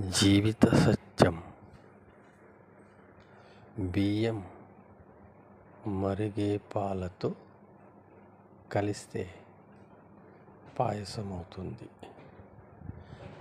జీవిత సత్యం. బియ్యం మరిగే పాలతో కలిస్తే పాయసం అవుతుంది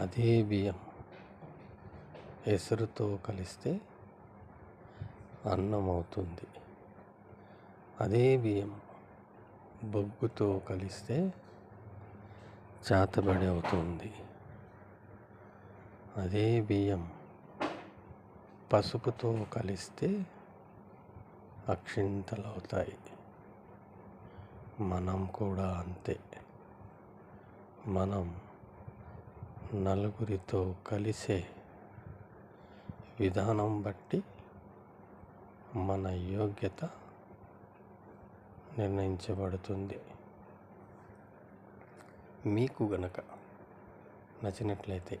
అదే బియ్యం ఎసురుతో కలిస్తే అన్నం అవుతుంది అదే బియ్యం బొగ్గుతో కలిస్తే చాతబడి అవుతుంది. అదే బియ్యం. పసుపుతో కలిస్తే అక్షింతలవుతాయి. మనం కూడా అంతే. మనం నలుగురితో కలిసే విధానం బట్టి మన యోగ్యత నిర్ణయించబడుతుంది. మీకు గనక నచ్చినట్లయితే